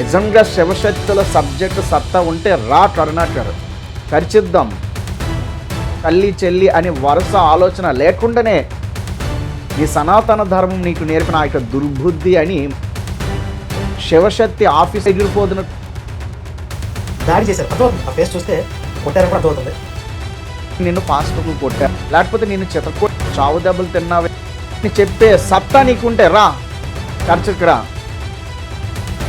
నిజంగా శివశక్తుల సబ్జెక్టు సత్తా ఉంటే రా కరుణాకర్. చర్చిద్దాం తల్లి చెల్లి అని వరుస ఆలోచన లేకుండానే నీ సనాతన ధర్మం నీకు నేర్పిన ఆ యొక్క దుర్బుద్ధి అని శివశక్తి ఆఫీస్ ఎగిరిపోతున్న దాడి చేశారు. ఆ ఫేస్ చూస్తే కొట్టారని కూడా అర్థమవుతుంది. నిన్ను పాస్టర్లు కొట్టా. లేకపోతే నిన్ను చితకొ చావు దెబ్బలు తిన్నావే చెప్పే సత్తా నీకుంటే రా. చర్చకు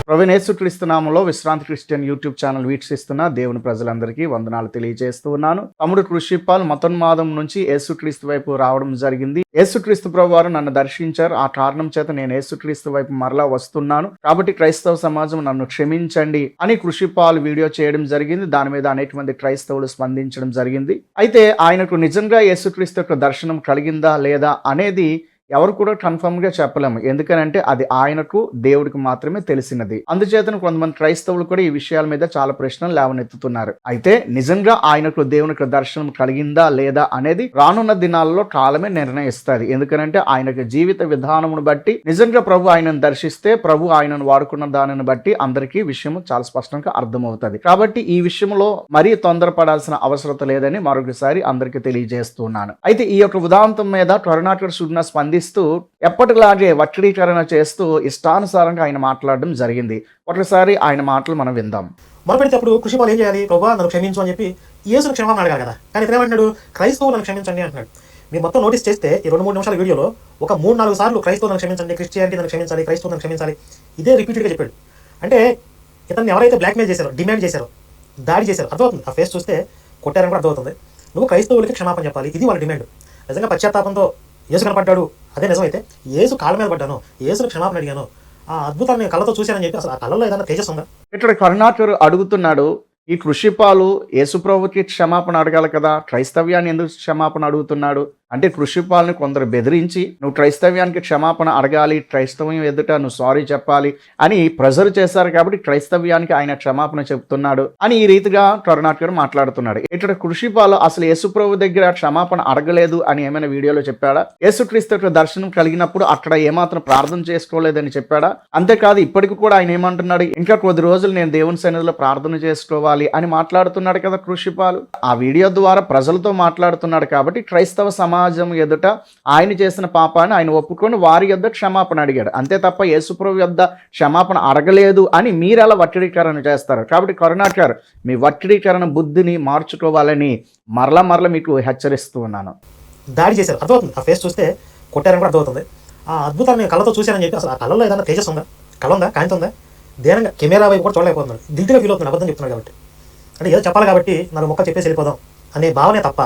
రా ప్రవీణేశ్వరిస్తున్నాములో విశ్రాంతి క్రిస్టియన్ యూట్యూబ్ ఛానల్ వీక్షిస్తున్న దేవుని ప్రజలందరికీ వందనాలు తెలియజేస్తూ ఉన్నాను. తమ్ముడు కృషిపాల్ మతోన్మాదం నుంచి యేసుక్రీస్తు వైపు రావడం జరిగింది. యేసుక్రీస్తు ప్రభు వారు నన్ను దర్శించారు. ఆ కారణం చేత నేను యేసుక్రీస్తు వైపు మరలా వస్తున్నాను. కాబట్టి క్రైస్తవ సమాజం నన్ను క్షమించండి అని కృషిపాల్ వీడియో చేయడం జరిగింది. దాని మీద అనేక మంది క్రైస్తవులు స్పందించడం జరిగింది. అయితే ఆయనకు నిజంగా యేసుక్రీస్తు యొక్క దర్శనం కలిగిందా లేదా అనేది ఎవరు కూడా కన్ఫర్మ్గా చెప్పలేము. ఎందుకనంటే అది ఆయనకు దేవుడికి మాత్రమే తెలిసినది. అందుచేతను కొంతమంది క్రైస్తవులు కూడా ఈ విషయాల మీద చాలా ప్రశ్నలు లేవనెత్తుతున్నారు. అయితే నిజంగా ఆయనకు దేవునికి దర్శనం కలిగిందా లేదా అనేది రానున్న దినాల్లో కాలమే నిర్ణయిస్తుంది. ఎందుకనంటే ఆయనకు జీవిత విధానమును బట్టి నిజంగా ప్రభు ఆయనను దర్శిస్తే ప్రభు ఆయనను వాడుకున్న దానిని బట్టి అందరికీ విషయం చాలా స్పష్టంగా అర్థమవుతుంది. కాబట్టి ఈ విషయంలో మరీ తొందరపడాల్సిన అవసరం లేదని మరొకసారి అందరికీ తెలియజేస్తున్నాను. అయితే ఈ యొక్క ఉదాంతం మీద కరుణాకర్ స్పంది స్పందిస్తూ ఎప్పటిలాగే వక్రీకరణ చేస్తూ ఇష్టానుసారంగా ఆయన మాట్లాడడం జరిగింది. ఒకసారి ఆయన మాటలు మనం విందాం. అప్పుడు కృషి వాళ్ళు ఏం చేయాలి? ప్రభా నన్ను క్షమించు అని చెప్పి యేసును క్షమాపణ అడగాలి కదా. కానీ ఇతను ఏమంటున్నాడు? క్రైస్తవులు నన్ను క్షమించండి అంటున్నాడు. మీరు మొత్తం నోటీస్ చేస్తే ఈ రెండు మూడు నిమిషాల వీడియోలో ఒక మూడు నాలుగు సార్లు క్రైస్తవులను క్షమించండి క్రిస్టియానిటీ నన్ను క్షమించాలి క్రైస్తవులను క్షమించాలి ఇదే రిపీటెడ్గా చెప్పాడు. అంటే ఇతన్ని ఎవరైతే బ్లాక్మెయిల్ చేశారో డిమాండ్ చేశారో దాడి చేశారు అర్థమవుతుంది. ఆ ఫేస్ చూస్తే కొట్టారని కూడా అర్థమవుతుంది. నువ్వు క్రైస్తవులకి క్షమాపణ చెప్పాలి. ఇది వాళ్ళ డిమాండ్. నిజంగా పశ్చాత్తాపంతో యేసు కనపడ్డాడు. అదే నిజమైతే యేసు కాళ్ళ మీద పడ్డాను. యేసును క్షమాపణ అడిగాను. ఆ అద్భుతాన్ని నేను కళ్ళతో చూశానని చెప్పి అసలు ఆ కళ్ళలో ఏదైనా తేజస్ ఉందా? ఇక్కడ కరుణాకర్ అడుగుతున్నాడు ఈ కృషిపాలు యేసుప్రభుకి క్షమాపణ అడగాలి కదా? క్రైస్తవ్యాన్ని ఎందుకు క్షమాపణ అడుగుతున్నాడు? అంటే కృషిపాలని కొందరు బెదిరించి నువ్వు క్రైస్తవ్యానికి క్షమాపణ అడగాలి క్రైస్తవ్యం ఎదుట నువ్వు సారీ చెప్పాలి అని ప్రెజర్ చేశారు కాబట్టి క్రైస్తవ్యానికి ఆయన క్షమాపణ చెప్తున్నాడు అని ఈ రీతిగా కరుణాకర్ మాట్లాడుతున్నాడు. ఇక్కడ కృషిపాలు అసలు యేసుప్రభు దగ్గర క్షమాపణ అడగలేదు అని ఏమైనా వీడియోలో చెప్పాడా? యేసుక్రీస్తు దర్శనం కలిగినప్పుడు అక్కడ ఏమాత్రం ప్రార్థన చేసుకోలేదని చెప్పాడా? అంతేకాదు ఇప్పటికి కూడా ఆయన ఏమంటున్నాడు? ఇంకా కొద్ది రోజులు నేను దేవుని సన్నిధిలో ప్రార్థన చేసుకోవాలి అని మాట్లాడుతున్నాడు కదా కృషిపాలు. ఆ వీడియో ద్వారా ప్రజలతో మాట్లాడుతున్నాడు కాబట్టి క్రైస్తవ సమాజం ఎదుట ఆయన చేసిన పాపాన్ని ఆయన ఒప్పుకొని వారి యొద్ద క్షమాపణ అడిగాడు. అంతే తప్ప యేసుప్రభు యొద్ద క్షమాపణ అడగలేదు అని మీరు అలా వట్టిడీకరణ చేస్తారు? కాబట్టి కరుణాకర్ మీ వట్టిడీకరణ బుద్ధిని మార్చుకోవాలని మరల మరల మీకు హెచ్చరిస్తూ ఉన్నాను. దాడి చేశారు. అర్థమవుతుంది. ఆ ఫేస్ చూస్తే కొట్టారని కూడా అర్థమవుతుంది. ఆ అద్భుతాన్ని నేను కళ్ళతో చూశానని చెప్పి అసలు ఆ కళ్ళలో ఏదైనా తేజస్ ఉందా? కళ ఉందా? కాంతి ఉందా? దేనంగా? కెమెరా వైపు కూడా చూడలేకపోతున్నాడు. గిల్టీగా ఫీల్ అవుతున్నాడు అబద్ధం చెప్తున్నాడు కాబట్టి. అంటే ఏదో చెప్పాలి కాబట్టి నాలుగు మొక్క చెప్పేసి వెళ్ళిపోదాం అనే భావనే తప్ప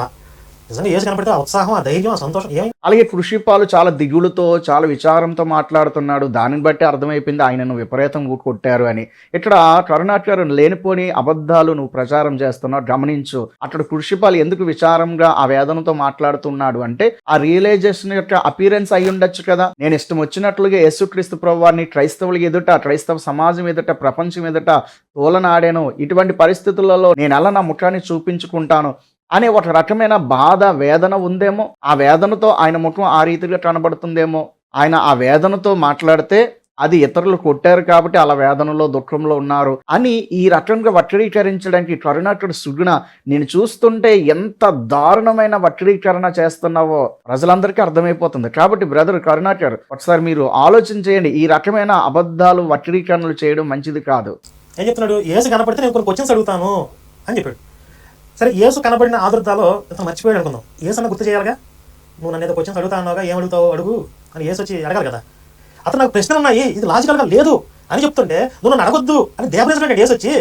నిజంగా కనపడితే ఆ ఉత్సాహం ఆ ధైర్యం ఆ సంతోషం అలాగే కృషిపాలు చాలా దిగులుతో చాలా విచారంతో మాట్లాడుతున్నాడు. దానిని బట్టి అర్థమైపోయింది ఆయనను విపరీతంగా కొట్టారు అని. ఇక్కడ కరుణాకర్ లేనిపోని అబద్ధాలు నువ్వు ప్రచారం చేస్తున్నావు గమనించు. అక్కడ కృషిపాలు ఎందుకు విచారంగా ఆ వేదనతో మాట్లాడుతున్నాడు అంటే ఆ రియలైజేషన్ యొక్క అపీరెన్స్ అయి ఉండొచ్చు కదా. నేను ఇష్టం వచ్చినట్లుగా యేసుక్రీస్తు ప్రభువారిని క్రైస్తవుల ఎదుట క్రైస్తవ సమాజం ఎదుట ప్రపంచం ఎదుట తోలనాడాను. ఇటువంటి పరిస్థితులలో నేను ఎలా నా ముఖాన్ని చూపించుకుంటాను? అనే ఒక రకమైన బాధ వేదన ఉందేమో? ఆ వేదనతో ఆయన ముఖం ఆ రీతిగా కనబడుతుందేమో? ఆయన ఆ వేదనతో మాట్లాడితే అది ఇతరులు కొట్టారు కాబట్టి అలా వేదనలో దుఃఖంలో ఉన్నారు అని ఈ రకంగా వక్రీకరించడానికి కరుణాకుడు సుగుణ నేను చూస్తుంటే ఎంత దారుణమైన వక్రీకరణ చేస్తున్నావో ప్రజలందరికీ అర్థమైపోతుంది. కాబట్టి బ్రదర్ కరుణాకర్ ఒకసారి మీరు ఆలోచన చేయండి ఈ రకమైన అబద్ధాలు వక్రీకరణలు చేయడం మంచిది కాదు. ఏం చెప్తున్నాడు? ఏసు కనపడితే నేను కొన్ని క్వశ్చన్స్ అడుగుతాను అని చెప్పాడు. సరే ఏసు కనబడిన ఆదుర్దాలో ఇతను మర్చిపోయాడు అనుకుందాం. ఏసు అన్న గుర్తు చేయాలిగా? నువ్వు నన్ను ఏదో క్వశ్చన్స్ అడుగుతా అన్నావుగా ఏం అడుగుతావు? అడుగు. అని ఏసు వచ్చి అడగాలి కదా. అతను నాకు ప్రశ్నలు ఉన్నాయి ఇది లాజికల్గా లేదు అని చెప్తుంటే నువ్వు నన్ను అడగొద్దు అని దేవప్రశ్న ఏసు వచ్చి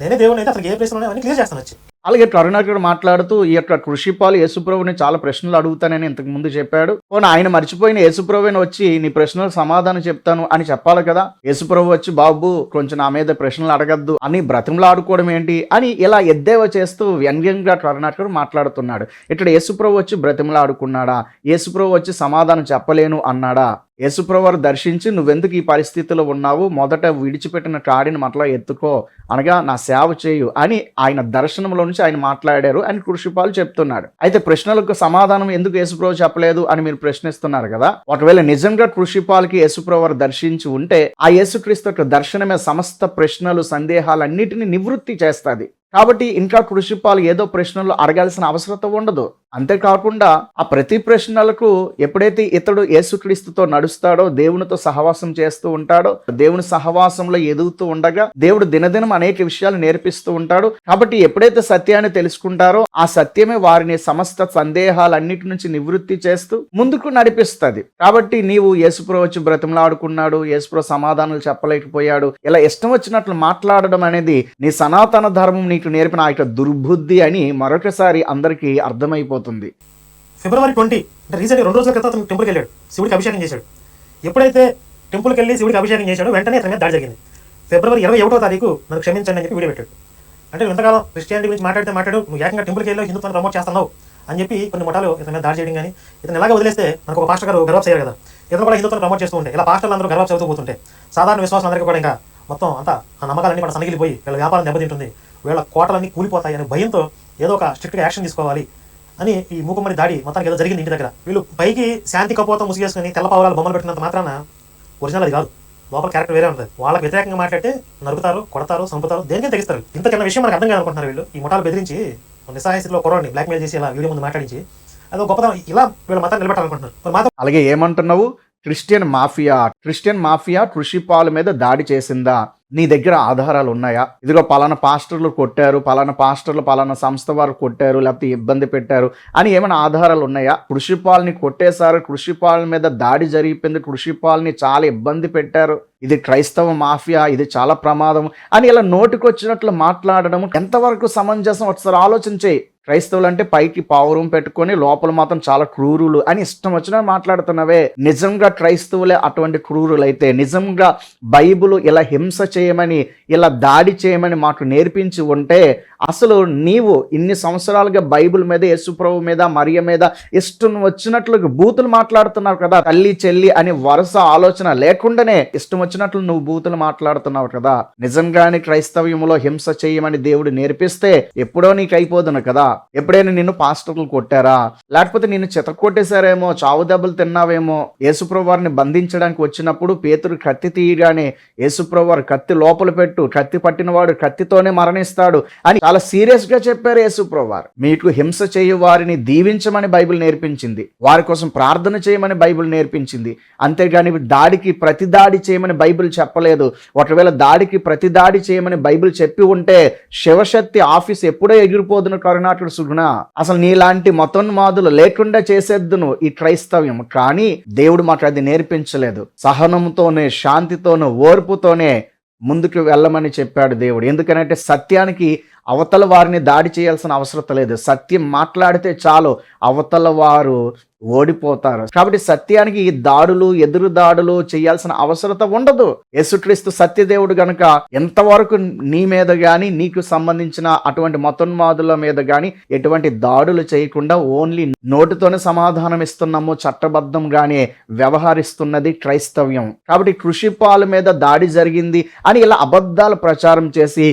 నేనే దేవుడిని అయితే అతనికి ఏ ప్రశ్నలు ఉన్నాయో అని క్లియర్ చేస్తాను వచ్చి. అలాగే కరుణాకర్ మాట్లాడుతూ ఈ యొక్క కృషిపాలు యేసుప్రభుని చాలా ప్రశ్నలు అడుగుతానని ఇంతకు ముందు చెప్పాడు. పోనీ ఆయన మర్చిపోయిన యేసుప్రభుని వచ్చి నీ ప్రశ్నలకు సమాధానం చెప్తాను అని చెప్పాలి కదా. యేసుప్రభు వచ్చి బాబు కొంచెం నా మీద ప్రశ్నలు అడగద్దు. అని బ్రతిమలు ఆడుకోవడం ఏంటి? అని ఇలా ఎద్దేవా చేస్తూ వ్యంగ్యంగా కరుణాకర్ మాట్లాడుతున్నాడు. ఇక్కడ యేసుప్రభు వచ్చి బ్రతిమలు ఆడుకున్నాడా యేసుప్రభు వచ్చి సమాధానం చెప్పలేను అన్నాడా? యేసుప్రవారు దర్శించి నువ్వెందుకు ఈ పరిస్థితిలో ఉన్నావు? మొదట విడిచిపెట్టిన కాడిని మట్లా ఎత్తుకో. అనగా నా సేవ చేయు అని ఆయన దర్శనంలో నుంచి ఆయన మాట్లాడారు అని కృషిపాలు చెప్తున్నాడు. అయితే ప్రశ్నలకు సమాధానం ఎందుకు యేసుప్రభు చెప్పలేదు అని మీరు ప్రశ్నిస్తున్నారు కదా? ఒకవేళ నిజంగా కృషిపాలకి యేసుప్రవారు దర్శించి ఉంటే ఆ యేసుక్రీస్తు యొక్క దర్శనమే సమస్త ప్రశ్నలు సందేహాలన్నిటిని నివృత్తి చేస్తుంది. కాబట్టి ఇంకా కృషిపాలు ఏదో ప్రశ్నలు అడగాల్సిన అవసరత ఉండదు. అంతేకాకుండా ఆ ప్రతి ప్రశ్నలకు ఎప్పుడైతే ఇతడు యేసుక్రీస్తుతో నడుస్తాడో దేవునితో సహవాసం చేస్తూ ఉంటాడో దేవుని సహవాసంలో ఎదుగుతూ ఉండగా దేవుడు దినదినం అనేక విషయాలు నేర్పిస్తూ ఉంటాడు. కాబట్టి ఎప్పుడైతే సత్యాన్ని తెలుసుకుంటారో ఆ సత్యమే వారిని సమస్త సందేహాలన్నిటి నుంచి నివృత్తి చేస్తూ ముందుకు నడిపిస్తుంది. కాబట్టి నీవు యేసుప్రో వచ్చి బ్రతిమలాడుకున్నాడు యేసుప్రో సమాధానాలు చెప్పలేకపోయాడు ఇలా ఇష్టం వచ్చినట్లు మాట్లాడడం అనేది నీ సనాతన ధర్మం నీకు నేర్పిన ఆ యొక్క దుర్బుద్ధి అని మరొకసారి అందరికీ అర్థమైపోతుంది. ఫిబ్రవరి ట్వంటీ అంటే రీసెంట్గా రెండు రోజుల క్రితం అతను టెంపుల్కి వెళ్ళాడు. శివుడికి అభిషేకం చేశాడు. ఎప్పుడైతే టెంపుల్కి వెళ్ళి శివుడికి అభిషేకం చేశాడు వెంటనే అతని మీద దాడి జరిగింది. ఫిబ్రవరి ఇరవై ఒకటో తారీఖు నన్ను క్షమించండి అని చెప్పి వీడియో పెట్టాడు. అంటే ఇంతకాలం క్రిస్టియానిటీ గురించి మాట్లాడితే మాట్లాడు నువ్వు ఏకంగా టెంపుల్కి వెళ్ళి హిందుత్వాన్ని ప్రమోట్ చేస్తున్నావు అని చెప్పి కొన్ని మఠాలు ఇతని మీద దాడి చేయడం కానీ ఇతను ఎలాగ వదిలేస్తే మనకు ఒక పాస్టర్ గారు గర్వాప్స్ అయ్యారు కదా. ఇతను కూడా హిందుత్వాన్ని ప్రమోట్ చేస్తూ ఉంటే ఇలా పాస్టర్లు అందరూ గర్వాప్స్ అవుతూ పోతుంటే సాధారణ విశ్వాసం అందరికీ కూడా ఇంకా మొత్తం అంతా ఆ నమ్మకాలన్నీ కూడా సనగిలిపోయి వీళ్ళ వ్యాపారం దెబ్బతింటుంది. వీళ్ళ కోటలన్నీ కూలిపోతాయి అనే భయంతో ఏదో ఒక స్ట్రిక్ట్గా యాక్షన్ తీసుకోవాలి. అని ఈ మూకుమ్మడి దాడి మొత్తానికి ఏదో జరిగింది ఇంటి దగ్గర. వీళ్ళు పైకి శాంతి కపోతం ముసిగేసుకుని తెల్ల పావురాలు బొమ్మలు పెట్టినంత మాత్రాన ఒరిజినల్ అది కాదు. లోపల క్యారెక్టర్ వేరే ఉంటుంది. వాళ్ళకి వ్యతిరేకంగా మాట్లాడితే నరుకుతారు కొడతారు సంపుతారు దేనికైనా తెగిస్తారు. ఇంత చిన్న విషయం మనకు అర్థం కాదనుకుంటున్నారు వీళ్ళు. ఈ ముఠాలు బెదిరించి నిస్సహాయ స్థితిలో కుర్రోడిని బ్లాక్మెయిల్ చేసి ఇలా వీడియో ముందు మాట్లాడించి అదో గొప్పతనం ఇలా వీళ్ళ మతాన్ని నిలబెట్టాలనుకుంటున్నారు. అలాగే ఏమంటున్నావు? క్రిస్టియన్ మాఫియా క్రిస్టియన్ మాఫియా కృషిపాల మీద దాడి చేసిందా? నీ దగ్గర ఆధారాలు ఉన్నాయా? ఇదిగో పలానా పాస్టర్లు కొట్టారు పలానా పాస్టర్లు పలానా సంస్థ వారు కొట్టారు లేకపోతే ఇబ్బంది పెట్టారు అని ఏమైనా ఆధారాలు ఉన్నాయా? కృషిపాలని కొట్టేశారు కృషిపాల మీద దాడి జరిగిపోయింది కృషిపాలని చాలా ఇబ్బంది పెట్టారు. ఇది క్రైస్తవ మాఫియా ఇది చాలా ప్రమాదం అని ఇలా నోటికొచ్చినట్లు మాట్లాడడం ఎంతవరకు సమంజసం? ఒకసారి ఆలోచన చేయి. క్రైస్తవులు అంటే పైకి పావురం పెట్టుకొని లోపల మాత్రం చాలా క్రూరులు అని ఇష్టం వచ్చిన మాట్లాడుతున్నవే. నిజంగా క్రైస్తవులే అటువంటి క్రూరులైతే అయితే నిజంగా బైబుల్ ఇలా హింస చేయమని ఇలా దాడి చేయమని మాకు నేర్పించి ఉంటే అసలు నీవు ఇన్ని సంవత్సరాలుగా బైబిల్ మీద యేసుప్రభు మీద మరియ మీద ఇష్టం వచ్చినట్లు బూతులు మాట్లాడుతున్నావు కదా తల్లి చెల్లి అని వరుస ఆలోచన లేకుండానే ఇష్టం వచ్చినట్లు నువ్వు బూతులు మాట్లాడుతున్నావు కదా. నిజంగానే క్రైస్తవ్యంలో హింస చేయమని దేవుడు నేర్పిస్తే ఎప్పుడో నీకు అయిపోదును కదా. ఎప్పుడైనా నిన్ను పాస్టర్లు కొట్టారా? లేకపోతే నిన్ను చిత కొట్టేశారేమో చావు దెబ్బలు తిన్నావేమో యేసుప్రభు వారిని బంధించడానికి వచ్చినప్పుడు పేతురు కత్తి తీయగానే యేసుప్రవారు కత్తి లోపల పెట్టు కత్తి పట్టినవాడు కత్తితోనే మరణిస్తాడు అని చాలా సీరియస్గా చెప్పారు యేసుప్రవారు మీకు హింస చేయు వారిని దీవించమని బైబిల్ నేర్పించింది. వారి కోసం ప్రార్థన చేయమని బైబిల్ నేర్పించింది. అంతేగాని దాడికి ప్రతి దాడి చేయమని బైబిల్ చెప్పలేదు. ఒకవేళ దాడికి ప్రతి దాడి చేయమని బైబిల్ చెప్పి ఉంటే శివశక్తి ఆఫీస్ ఎప్పుడో ఎగిరిపోదును కరుణాటుడు సుగుణ. అసలు నీలాంటి మతోన్మాదులు లేకుండా చేసేద్దును ఈ క్రైస్తవ్యం. కానీ దేవుడు మాకు అది నేర్పించలేదు. సహనంతోనే శాంతితోనే ఓర్పుతోనే ముందుకు వెళ్ళమని చెప్పాడు దేవుడు. ఎందుకనంటే సత్యానికి అవతల వారిని దాడి చేయాల్సిన అవసరం లేదు. సత్యం మాట్లాడితే చాలు అవతల వారు ఓడిపోతారు. కాబట్టి సత్యానికి ఈ దాడులు ఎదురు దాడులు చేయాల్సిన అవసరత ఉండదు. యేసుక్రీస్తు సత్యదేవుడు గనక ఎంతవరకు నీ మీద గాని నీకు సంబంధించిన అటువంటి మతోన్మాదుల మీద గాని ఎటువంటి దాడులు చేయకుండా ఓన్లీ నోటితోనే సమాధానం ఇస్తున్నాము చట్టబద్ధంగానే వ్యవహరిస్తున్నది క్రైస్తవ్యం. కాబట్టి కృషిపాల మీద దాడి జరిగింది అని ఇలా అబద్ధాలు ప్రచారం చేసి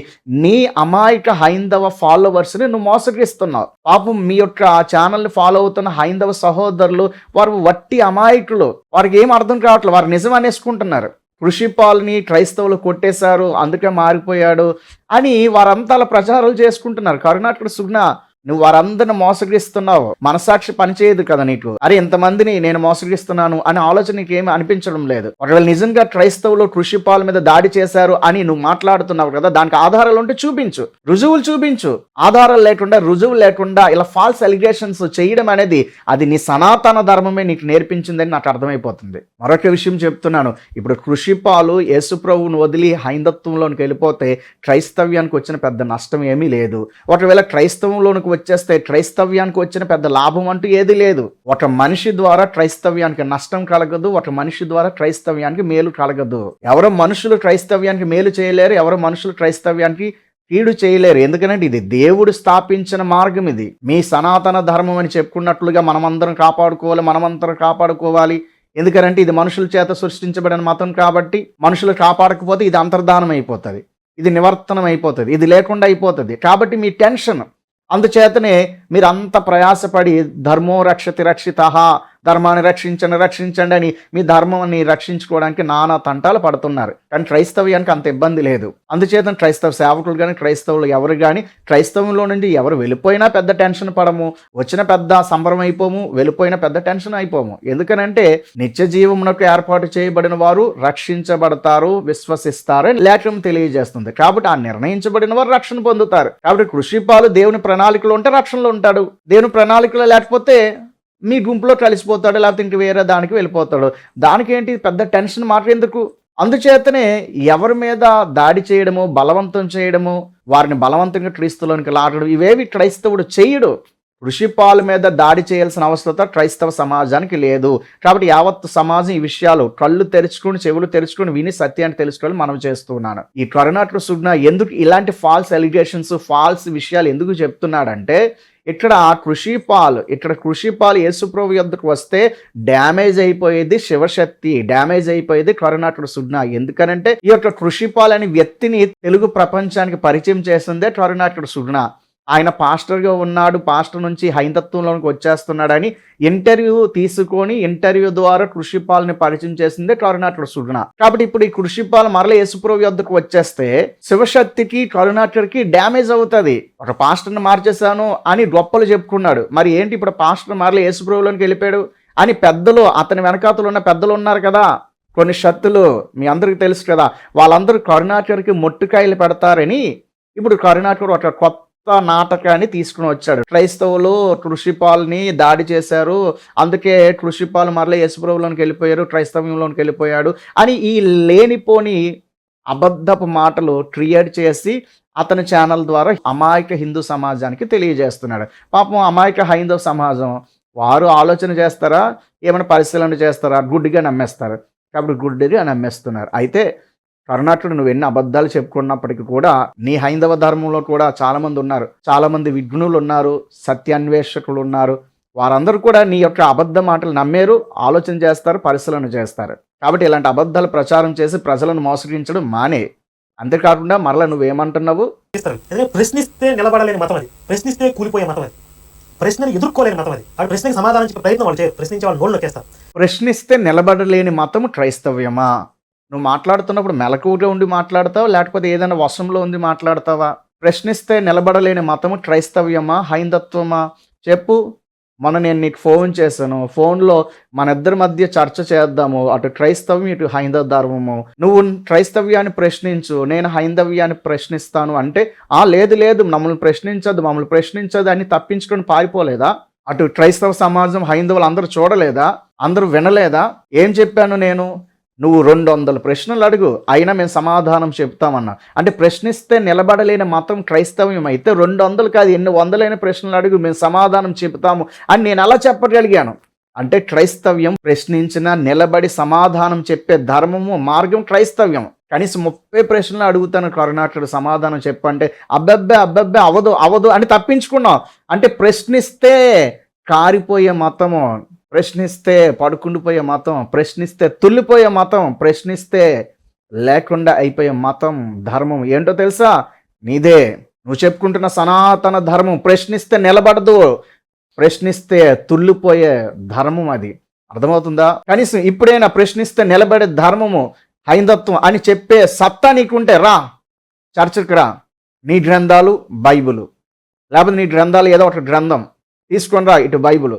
నీ అమాయక హైందవ ఫాలోవర్స్ని నువ్వు మోసగిస్తున్నావు. పాపం మీ యొక్క ఛానల్ ఫాలో అవుతున్న హైందవ సహోదరు సహోదరులు వారు వట్టి అమాయకులు. వారికి ఏం అర్థం కావట్లేదు. వారు నిజం అనేసుకుంటున్నారు. కృషిపాల్ని క్రైస్తవులు కొట్టేశారు అందుకే మారిపోయాడు అని వారంతా అలా ప్రచారాలు చేసుకుంటున్నారు. కరుణాకర్ సుగ్న నువ్వు వారందరిని మోసగిస్తున్నావు. మనసాక్షి పనిచేయదు కదా నీకు. అరే ఇంతమందిని నేను మోసగిస్తున్నాను అనే ఆలోచన నీకేమి ఏమి అనిపించడం లేదు. ఒకవేళ నిజంగా క్రైస్తవులు కృషిపాల మీద దాడి చేశారు అని నువ్వు మాట్లాడుతున్నావు కదా దానికి ఆధారాలు ఉంటే చూపించు. రుజువులు చూపించు. ఆధారాలు లేకుండా రుజువు లేకుండా ఇలా ఫాల్స్ అలిగేషన్స్ చేయడం అనేది అది నీ సనాతన ధర్మమే నీకు నేర్పించిందని నాకు అర్థమైపోతుంది. మరొక విషయం చెప్తున్నాను. ఇప్పుడు కృషిపాలు యేసుప్రభువును వదిలి హైందత్వంలోనికి వెళ్ళిపోతే క్రైస్తవ్యానికి వచ్చిన పెద్ద నష్టం ఏమీ లేదు. ఒకవేళ క్రైస్తవంలోనికి వచ్చేస్తే క్రైస్తవ్యానికి వచ్చిన పెద్ద లాభం అంటూ ఏది లేదు. ఒక మనిషి ద్వారా క్రైస్తవ్యానికి నష్టం కలగదు. ఒక మనిషి ద్వారా క్రైస్తవ్యానికి మేలు కలగదు. ఎవరో మనుషులు క్రైస్తవ్యానికి మేలు చేయలేరు. ఎవరో మనుషులు క్రైస్తవ్యానికి కీడు చేయలేరు. ఎందుకంటే ఇది దేవుడు స్థాపించిన మార్గం ఇది. మీ సనాతన ధర్మం అని చెప్పుకున్నట్లుగా మనమందరం కాపాడుకోవాలి. మనమందరం కాపాడుకోవాలి. ఎందుకంటే ఇది మనుషుల చేత సృష్టించబడిన మతం కాబట్టి మనుషులు కాపాడకపోతే ఇది అంతర్ధానం అయిపోతుంది. ఇది నివర్తనం అయిపోతుంది. ఇది లేకుండా అయిపోతుంది. కాబట్టి మీ టెన్షన్ అందుచేతనే మీరు అంత ప్రయాసపడి ధర్మో రక్షతి రక్షిత ధర్మాన్ని రక్షించండి రక్షించండి అని మీ ధర్మాన్ని రక్షించుకోవడానికి నానా తంటాలు పడుతున్నారు. కానీ క్రైస్తవ్యానికి అంత ఇబ్బంది లేదు. అందుచేత క్రైస్తవ సేవకులు కానీ క్రైస్తవులు ఎవరు కానీ క్రైస్తవంలో నుండి ఎవరు వెళ్ళిపోయినా పెద్ద టెన్షన్ పడము. వచ్చిన పెద్ద సంబరం అయిపోము వెళ్ళిపోయినా పెద్ద టెన్షన్ అయిపోము. ఎందుకనంటే నిత్య జీవమునకు ఏర్పాటు చేయబడిన వారు రక్షించబడతారు విశ్వసిస్తారు అని లేఖనం తెలియజేస్తుంది. కాబట్టి ఆ నిర్ణయించబడిన వారు రక్షణ పొందుతారు. కాబట్టి కృషిపాలు దేవుని ప్రణాళికలో ఉంటే రక్షణలో ఉంటాడు. దేవుని ప్రణాళికలో లేకపోతే మీ గుంపులో కలిసిపోతాడు లేకపోతే ఇంక వేరే దానికి వెళ్ళిపోతాడు. దానికి ఏంటి పెద్ద టెన్షన్ మాట ఎందుకు? అందుచేతనే ఎవరి మీద దాడి చేయడము బలవంతం చేయడము వారిని బలవంతంగా క్రీస్తులోనికి లాగడం ఇవేవి క్రైస్తవుడు చేయడు ఋషిపాల మీద దాడి చేయాల్సిన అవసరత క్రైస్తవ సమాజానికి లేదు. కాబట్టి యావత్ సమాజం ఈ విషయాలు కళ్ళు తెరుచుకుని చెవులు తెరుచుకుని విని సత్యాన్ని తెలుసుకోవాలి మనం చేస్తున్నాను ఈ కరోనాట్లు సుగ్న ఎందుకు ఇలాంటి ఫాల్స్ ఎలిగేషన్స్ ఫాల్స్ విషయాలు ఎందుకు చెప్తున్నాడంటే ఇక్కడ కృషిపాల్ ఇక్కడ కృషిపాల్ యేసుప్రభు యొద్దకు వస్తే డ్యామేజ్ అయిపోయేది శివశక్తి డ్యామేజ్ అయిపోయేది కరుణాకుడు సుజ్ఞ. ఎందుకనంటే ఈ యొక్క కృషిపాల్ అనే వ్యక్తిని తెలుగు ప్రపంచానికి పరిచయం చేసిందే కరుణాకుడు సుజ్ఞ. ఆయన పాస్టర్గా ఉన్నాడు పాస్టర్ నుంచి హైందత్వంలోకి వచ్చేస్తున్నాడని ఇంటర్వ్యూ తీసుకొని ఇంటర్వ్యూ ద్వారా కృషిపాల్ని పరిచయం చేసిందే కరుణాటుడు సుగుణ. కాబట్టి ఇప్పుడు ఈ కృషిపాల్ మరల యేసుప్రభు వద్దకు వచ్చేస్తే శివశక్తికి కరుణాటుడికి డ్యామేజ్ అవుతుంది. ఒక పాస్టర్ని మార్చేశాను అని గొప్పలు చెప్పుకున్నాడు. మరి ఏంటి ఇప్పుడు పాస్టర్ మరల యేసుప్రభులోకి వెళ్ళిపోయాడు అని పెద్దలు అతని వెనకాతలు ఉన్న పెద్దలు ఉన్నారు కదా కొన్ని శక్తులు మీ అందరికీ తెలుసు కదా వాళ్ళందరూ కరుణాకర్కి మొట్టుకాయలు పెడతారని ఇప్పుడు కరుణాకర్ ఒక కొత్త నాటకాన్ని తీసుకుని వచ్చాడు. క్రైస్తవులు కృషిపాల్ని దాడి చేశారు. అందుకే కృషిపాల్ మరల యశుప్రభులోనికి వెళ్ళిపోయారు క్రైస్తవంలోనికి వెళ్ళిపోయాడు అని ఈ లేనిపోని అబద్ధపు మాటలు క్రియేట్ చేసి అతని ఛానల్ ద్వారా అమాయక హిందూ సమాజానికి తెలియజేస్తున్నాడు. పాపం అమాయక హైందవ సమాజం వారు ఆలోచన చేస్తారా? ఏమైనా పరిశీలన చేస్తారా? గుడ్డిగా నమ్మేస్తారు? కాబట్టి గుడ్డిగా నమ్మేస్తున్నారు. అయితే కర్ణాటకుడు నువ్వు ఎన్ని అబద్ధాలు చెప్పుకున్నప్పటికీ కూడా నీ హైందవ ధర్మంలో కూడా చాలా మంది ఉన్నారు. చాలా మంది విఘ్నులు ఉన్నారు సత్యాన్వేషకులు ఉన్నారు. వారందరూ కూడా నీ యొక్క అబద్ధ మాటలు నమ్మేరు ఆలోచన చేస్తారు పరిశీలన చేస్తారు. కాబట్టి ఇలాంటి అబద్ధాలు ప్రచారం చేసి ప్రజలను మోసగించడం మానే. అంతేకాకుండా మరలా నువ్వేమంటున్నావు? ప్రశ్నిస్తే నిలబడలేని మతం అది. ప్రశ్నిస్తే కూలిపోయే మతం అది. ప్రశ్నలు ఎదుర్కోలేని మతం అది. ఆ ప్రశ్నకి సమాధానం ప్రయత్నం వాళ్ళు ప్రశ్నించే వాళ్ళు నోళ్ళు ప్రశ్నిస్తే నిలబడలేని మతం క్రైస్తవ్యమా? నువ్వు మాట్లాడుతున్నప్పుడు మెలకువగా ఉండి మాట్లాడతావా? లేకపోతే ఏదైనా వశంలో ఉండి మాట్లాడతావా? ప్రశ్నిస్తే నిలబడలేని మతము క్రైస్తవ్యమా? హైందత్వమా? చెప్పు. మొన్న నేను నీకు ఫోన్ చేశాను. ఫోన్లో మన ఇద్దరి మధ్య చర్చ చేద్దాము. అటు క్రైస్తవ్యం ఇటు హైందవ ధర్మము. నువ్వు క్రైస్తవ్యాన్ని ప్రశ్నించు. నేను హైందవ్యాన్ని ప్రశ్నిస్తాను. అంటే ఆ లేదు లేదు మమ్మల్ని ప్రశ్నించదు మమ్మల్ని ప్రశ్నించదు అని తప్పించుకొని పారిపోలేదా? అటు క్రైస్తవ సమాజం హైందవులు అందరూ చూడలేదా? అందరూ వినలేదా? ఏం చెప్పాను నేను? నువ్వు రెండు వందల ప్రశ్నలు అడుగు అయినా మేము సమాధానం చెప్తామన్నా. అంటే ప్రశ్నిస్తే నిలబడలేని మతం క్రైస్తవ్యం అయితే రెండు వందలు కాదు ఎన్ని వందలైన ప్రశ్నలు అడుగు మేము సమాధానం చెప్తాము అని నేను అలా చెప్పగలిగాను. అంటే క్రైస్తవ్యం ప్రశ్నించిన నిలబడి సమాధానం చెప్పే ధర్మము మార్గం క్రైస్తవ్యం. కనీసం ముప్పై ప్రశ్నలు అడుగుతాను కరుణాకరుడు సమాధానం చెప్పంటే అబ్బబ్బే అబ్బబ్బే అవదు అవదు అని తప్పించుకున్నావు అంటే ప్రశ్నిస్తే కారిపోయే మతము ప్రశ్నిస్తే పడుకుండిపోయే మతం ప్రశ్నిస్తే తుల్లిపోయే మతం ప్రశ్నిస్తే లేకుండా అయిపోయే మతం ధర్మం. ఏంటో తెలుసా? నీదే. నువ్వు చెప్పుకుంటున్న సనాతన ధర్మం. ప్రశ్నిస్తే నిలబడదు. ప్రశ్నిస్తే తుల్లిపోయే ధర్మం అది. అర్థమవుతుందా? కనీసం ఇప్పుడైనా ప్రశ్నిస్తే నిలబడే ధర్మము హైందత్వం అని చెప్పే సత్తా నీకుంటే రా. చర్చకు రా. నీ గ్రంథాలు బైబుల్. లేకపోతే నీ గ్రంథాలు ఏదో ఒక గ్రంథం. తీసుకొని రా ఇటు బైబుల్.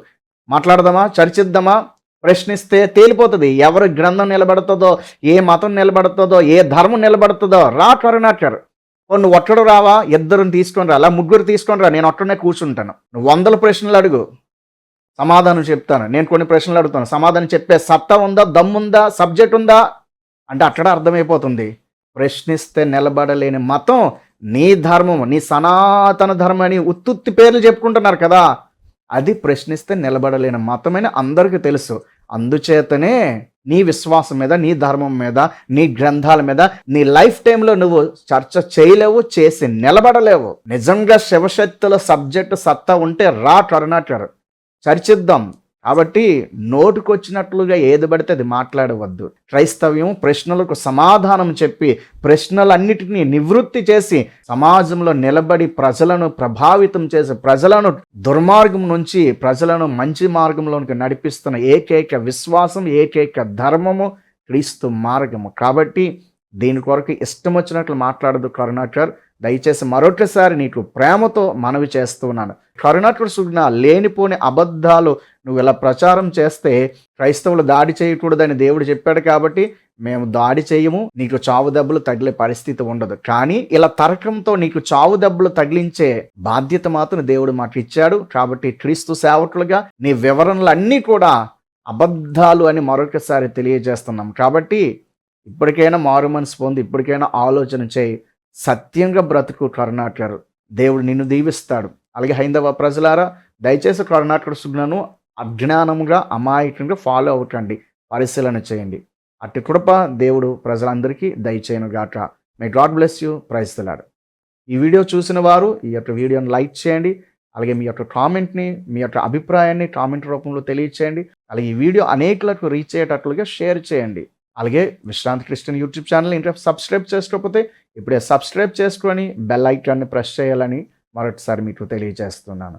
మాట్లాడదామా? చర్చిద్దామా? ప్రశ్నిస్తే తేలిపోతుంది. ఎవరి గ్రంథం నిలబడుతుందో ఏ మతం నిలబడుతుందో ఏ ధర్మం నిలబడుతుందో రా కరుణాకర్ ఓ నువ్వు ఒక్కడు రావా? ఇద్దరిని తీసుకొని రా. అలా ముగ్గురు తీసుకొని రా. నేను ఒక్కడనే కూర్చుంటాను. నువ్వు వందల ప్రశ్నలు అడుగు. సమాధానం చెప్తాను. నేను కొన్ని ప్రశ్నలు అడుగుతాను. సమాధానం చెప్పే సత్తా ఉందా? దమ్ముందా సబ్జెక్ట్ ఉందా? అంటే అక్కడ అర్థమైపోతుంది. ప్రశ్నిస్తే నిలబడలేని మతం నీ ధర్మం నీ సనాతన ధర్మం అని ఉత్తుత్తి పేర్లు చెప్పుకుంటున్నారు కదా. అది ప్రశ్నిస్తే నిలబడలేని. మతమైన అందరికీ తెలుసు. అందుచేతనే నీ విశ్వాసం మీద నీ ధర్మం మీద నీ గ్రంథాల మీద నీ లైఫ్ టైంలో నువ్వు చర్చ చేయలేవు చేసి నిలబడలేవు. నిజంగా శివశక్తుల సబ్జెక్టు సత్తా ఉంటే రా కరుణాకర్. చర్చిద్దాం. కాబట్టి నోటుకొచ్చినట్లుగా ఏది పడితే అది మాట్లాడవద్దు. క్రైస్తవ్యం ప్రశ్నలకు సమాధానం చెప్పి ప్రశ్నలన్నిటినీ నివృత్తి చేసి సమాజంలో నిలబడి ప్రజలను ప్రభావితం చేసి ప్రజలను దుర్మార్గం నుంచి ప్రజలను మంచి మార్గంలోనికి నడిపిస్తున్న ఏకైక విశ్వాసం ఏకైక ధర్మము క్రీస్తు మార్గము. కాబట్టి దీని కొరకు ఇష్టం వచ్చినట్లు మాట్లాడదు కరుణాకర్. దయచేసి మరొకసారి నీకు ప్రేమతో మనవి చేస్తున్నాను. కరుణాకర్ సుగ్న లేనిపోని అబద్ధాలు నువ్వు ఇలా ప్రచారం చేస్తే క్రైస్తవులు దాడి చేయకూడదని దేవుడు చెప్పాడు కాబట్టి మేము దాడి చేయము నీకు చావు దెబ్బలు తగిలే పరిస్థితి ఉండదు. కానీ ఇలా తర్కంతో నీకు చావు దెబ్బలు తగిలించే బాధ్యత మాత్రం దేవుడు మాకు ఇచ్చాడు. కాబట్టి క్రీస్తు సేవకులుగా నీ వివరణలన్నీ కూడా అబద్ధాలు అని మరొకసారి తెలియజేస్తున్నాం. కాబట్టి ఇప్పటికైనా మారు మనసు పొంది ఇప్పటికైనా ఆలోచన చేయి. సత్యంగా బ్రతుకు కరుణాకర్ దేవుడు నిన్ను దీవిస్తాడు. అలాగే హైందవ ప్రజలారా దయచేసి కరుణాకర్ సుజ్ఞను అజ్ఞానంగా అమాయకంగా ఫాలో అవ్వకండి. పరిశీలన చేయండి. అట్టి కృప దేవుడు ప్రజలందరికీ దయచేయను గాక మే గాడ్ బ్లెస్ యూ ప్రైస్తలాడు ఈ వీడియో చూసిన వారు ఈ యొక్క వీడియోని లైక్ చేయండి. అలాగే మీ యొక్క కామెంట్ని మీ యొక్క అభిప్రాయాన్ని కామెంట్ రూపంలో తెలియచేయండి. అలాగే ఈ వీడియో అనేకులకు రీచ్ అయ్యేటట్లుగా షేర్ చేయండి. అలాగే విశ్రాంతి క్రిస్టియన్ యూట్యూబ్ ఛానల్ ఇంకా సబ్స్క్రైబ్ చేసుకోకపోతే ఇప్పుడే సబ్స్క్రైబ్ చేసుకొని బెల్ ఐకాన్ని ప్రెస్ చేయాలని మరొకసారి మీకు తెలియజేస్తున్నాను.